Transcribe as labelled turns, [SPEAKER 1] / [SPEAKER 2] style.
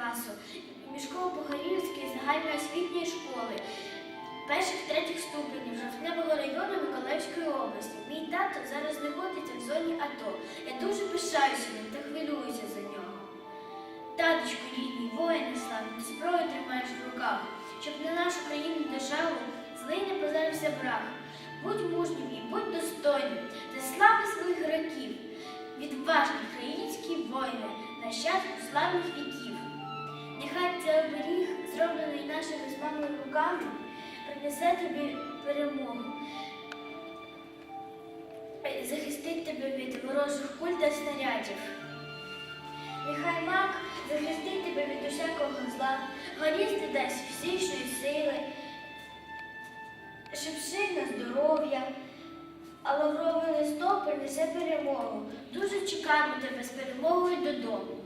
[SPEAKER 1] класу Мішково-Погорівської загальноосвітньої школи перших третіх ступенів Жовтневого району Миколаївської області. Мій тато зараз знаходиться в зоні АТО. Я дуже пишаюся ним та хвилююся за нього. Таточку рідний, воїни славні, зброю тримаєш в руках, щоб на нашу країну державу злий не позарився брак. Будь мужнім і будь достойним, та слави своїх років, відважні українські воїни, нащадку славних віків. Руками, принесе тобі перемогу. Захистить тебе від ворожих куль та снарядів. Нехай мак захистить тебе від усякого зла, горісти дасть всічної сили, шипшина здоров'я, а лавровий листок принесе перемогу. Дуже чекаємо тебе з перемогою додому.